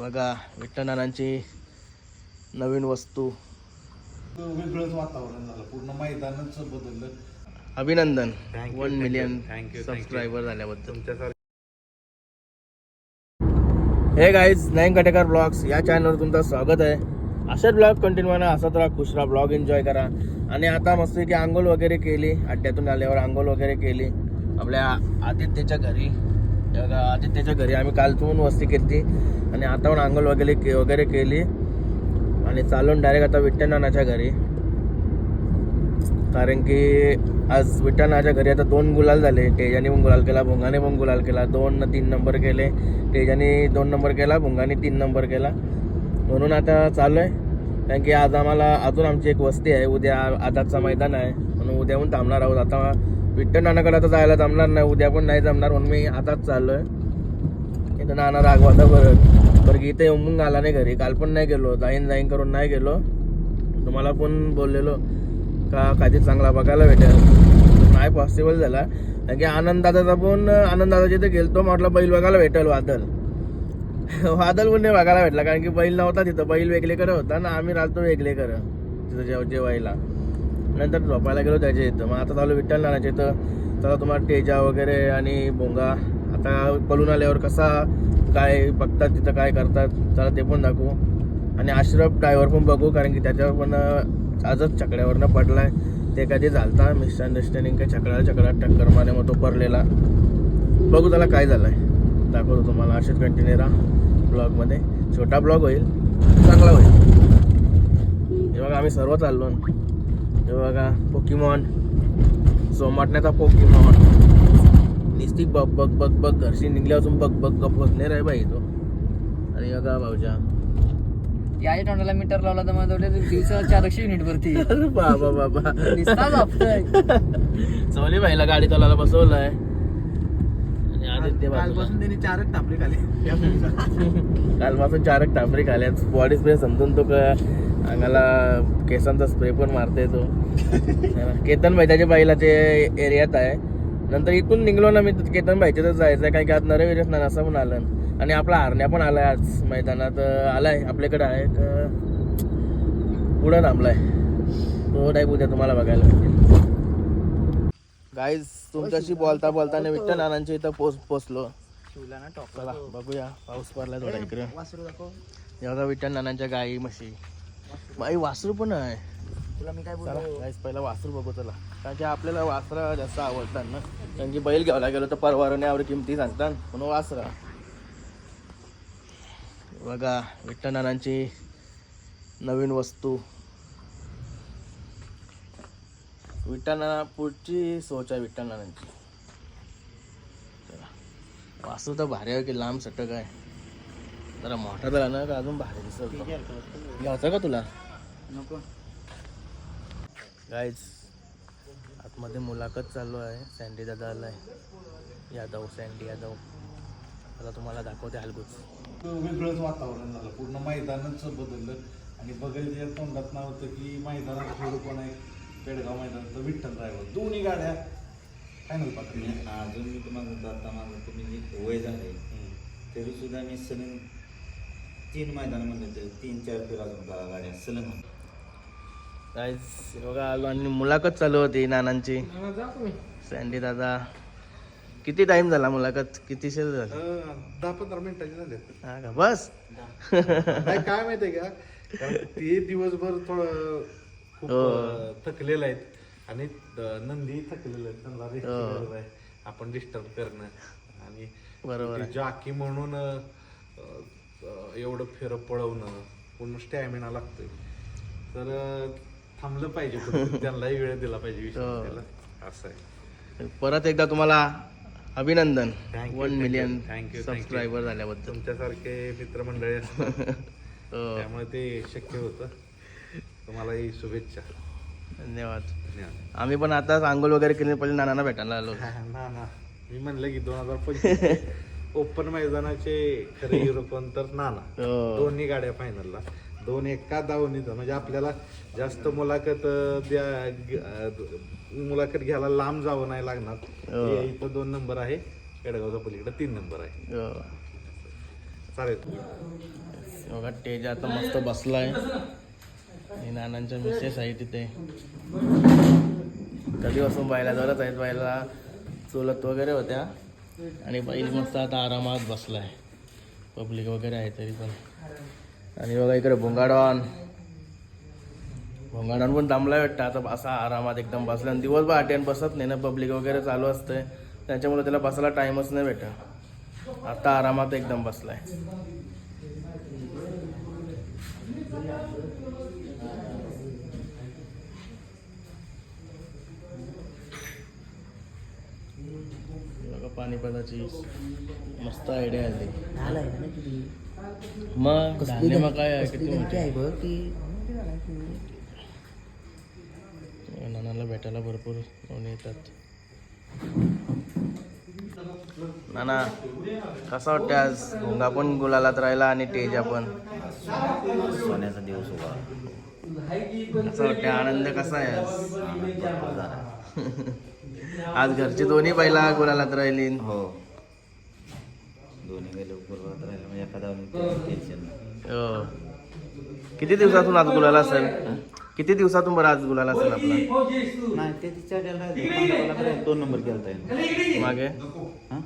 बघा विठ्ठलनानांची नवीन वस्तू. वेगळंच वातावरण झालं पूर्ण मैदानच बदललं. अभिनंदन. One million. सबस्क्रायबर झाल्याबद्दल. तुमच्यासारखं हे गाईज नाईन कटेकर ब्लॉग्स या चॅनलवर तुमचं स्वागत आहे. असेच ब्लॉग कंटिन्यू म्हणा असत राहा खुश राहा ब्लॉग एन्जॉय करा. आणि आता मस्त की आंघोळ वगैरे केली अड्ड्यातून आल्यावर आंघोळ वगैरे केली. आपल्या आदित्यच्या घरी. हे आदित्यच्या घरी आम्ही कालतून वस्ती केली. आणि आता पण आंघोळ वगैरे के वगैरे केली. आणि चालून डायरेक्ट आता विठ्ठलनानाच्या घरी. कारण की आज विठ्ठलनाच्या घरी आता दोन गुलाल झाले. तेजाने पण गुलाल केला भुंगाने पण गुलाल केला. दोन न तीन नंबर केले. तेजाने दोन नंबर केला भुंगाने तीन नंबर केला. म्हणून आता चालू आहे. कारण की आज आम्हाला अजून आमची एक वस्ती आहे. उद्या आदातचा मैदान आहे. उद्या पण थांबणार आहोत. आता विठ्ठल नानाकडे आता जायला जमणार नाही. उद्या पण नाही जमणार म्हणून मी आताच चाललो आहे इथं नाना रागवाचा परत बरं की इथे येऊन आला नाही घरी. काल पण नाही गेलो. जाईन जाईन करून नाही गेलो. तुम्हाला पण बोललेलो का काहीतरी चांगला बघायला भेटेल. नाही पॉसिबल झाला. कारण की आनंदाचा पण आनंदाचा जिथे गेलतो. म्हटलं बैल बघायला भेटेल वादल. वादल पण नाही बघायला भेटला. कारण की बैल नव्हता तिथं. बैल वेगळे करत होता ना. आम्ही राहतो वेगळेकडे. तिथं जेव जेवायला. नंतर झोपायला गेलो त्याच्या इथं. मग आता चालू विठ्ठल नानाच्या इथं. चला तुम्हाला टेजा वगैरे आणि भोंगा. आता पलून आल्यावर कसा काय बघतात तिथं काय करतात चला ते पण दाखवू. आणि आश्रफ ड्रायव्हर पण बघू कारण की त्याच्यावर पण आजच छकड्यावरनं आहे ते कधी झालता? मिसअंडरस्टँडिंग काय छकड्याला छकड्या टक्कर मारले मग तो पडलेला. बघू त्याला काय झालं आहे दाखवतो तुम्हाला. असेच कंटिन्यू राहा. ब्लॉगमध्ये छोटा ब्लॉग होईल. चांगला होईल. हे बघा आम्ही सर्व चाललो. हे बघा पोकीमॉन सोमाटण्याचा पोकीमॉन निस्ती बघ बघ बघ बघ घरशी निघल्या असून बघ बघ गप बसणे रे बाई तो. आणि बघा भाऊजा. याच्या तोंडाला मीटर लावला तर मला दिवसा चारशे युनिट वरती बाबा बाबा. चवली बाईला गाडी चालायला बसवलंय. आणि आदित्य बाजूला. त्यांनी चारच टापले खाली. कालपासून चारक खाल्यात बॉडी स्प्रे समजून तो का अंगाला केसांचा स्प्रे पण मारते तो. केतन भाई त्याच्या बाईला ते एरियात आहे. नंतर इथून निघलो ना मी केतन भाईच्यातच जायचं आहे कारण की आज नरवीरच ना असं पण आलं. आणि आपला हरण्या पण आलाय आज मैदानात. आलाय आपल्याकडे आहे. तर पुढं थांबलाय. तो टाईप उद्या तुम्हाला बघायला गाईज तुमच्याशी बोलता बोलताना विठ्ठल नानांच्या इथं पोच पोचलो चला बघूया. पाऊस पडला थोडा इकडे. एवढा विठ्ठल नानांच्या गाई म्हशी. बाई वासरू पण आहे. तुला मी काय बोलतो पहिला वासरू बघू चला. कारण की आपल्याला वासरा जास्त आवडतात ना. कारण की बैल घ्यायला गेलो तर परवाराने एवढी किमती सांगतात. म्हणून वासरा. बघा विठ्ठल नानांची नवीन वस्तू. विठ्ठल नाना पुढची सोच आहे विठ्ठल नानांची. चला. वासरू तर भारी आहे की लांब सटक आहे. जरा मोठा झाला ना का अजून भारी दिसत होता. घ्यायचा का तुला? नको. गाईज आतमध्ये मुलाखत चालू आहे. सँडी दादा आलाय. यादव सँडी यादव. आता तुम्हाला दाखवते हलगूच. वेगळंच वातावरण झालं. पूर्ण मैदानच बदललं. आणि बघायला तोंडात नाव होतं की मैदानात खेळ कोण आहे? पेडगाव मैदानात विठ्ठल ड्रायव्हर दोन्ही गाड्या फायनल पात्र अजून मी तुम्हाला जाता माझं तुम्ही जे वय झाले. तरी सुद्धा मी सलग तीन मैदान म्हणलं तीन चार फेर गाड्या सलग गाईज बघा आलो आणि मुलाखत चालू होती नानांची. सँडी दादा. किती टाइम झाला मुलाखत? किती शेर झाली? दहा पंधरा मिनिटाचे झाले. हा का? बस. नाही काय माहितीये का? कारण ते दिवसभर थोडं खूप हो. अं, थकलेलं आहेत. आणि नंदी थकलेलं आहेत. त्यांना rest हो. गरज आहे. आपण डिस्टर्ब करणं. आणि बरोबर जॉकी म्हणून अं, अं, एवढं फेर पळवणं पूर्ण स्टॅमिना लागतोय. तर थांबलं पाहिजे. त्यांनाही वेळ दिला पाहिजे हो. असं आहे. परत एकदा तुम्हाला अभिनंदन. One million you. सबस्क्रायबर झाल्याबद्दल. तुमच्यासारखे मित्रमंडळी असतात. हो. त्यामुळे ते शक्य होतं. तुम्हालाही शुभेच्छा. धन्यवाद. धन्यवाद. आम्ही पण आता आंघोळ वगैरे केली पहिले नानांना भेटायला आलो ना ना मी म्हणलं की दोन हजार पंचवीस. ओपन मैदानाचे खरे हिरो कोण तर नाना. हो. दोन्ही गाड्या फायनलला दोन एका दावणीचं म्हणजे आपल्याला जास्त मुलाखत द्या मुलाखत घ्यायला लांब जावं नाही लागणार. हो. इथं दोन नंबर आहे. पेडगावचा पलीकडे तीन नंबर आहे. हो. चालेल. बघा तेज आता मस्त बसलाय. आणि नानांच्या मिसेस आहे तिथे कधीपासून बायला जवळच आहेत बायला चुलत वगैरे होत्या. आणि बैल मस्त आता आरामात बसलाय. पब्लिक वगैरे आहे तरी पण. आणि बघा इकडे भोंगाडवान. भोंगाडवान पण थांबलाय वाटतं. आता असा आरामात एकदम बसला आणि दिवसभर आट्यान बसत नाही ना. पब्लिक वगैरे चालू असतंय. त्याच्यामुळे त्याला बसायला टाईमच नाही भेटत. आता आरामात एकदम बसलाय. पाणीपताची मस्त आयडिया आहे ती मग धान्य मग काय आहे? किती मोठी नानाला भेटायला भरपूर येतात. नाना कसा वाटतं आज? भोंगा पण गुलालात राहिला आणि तेजा पण. सोन्याचा दिवस उभा कसं वाटतं आनंद कसा आहे आज. आज घरची दोन्ही बैला गुलालात राहिली हो. दोन्ही गेले पूर्वात राहिलं म्हणजे एखादा टेन्शन नाही. हो. किती दिवसातून आज गुलाला असेल? किती दिवसातून बरं आज गुलाला असेल आपला? नाही ते तिच्या डॅला दोन नंबर केलता मागे. हा?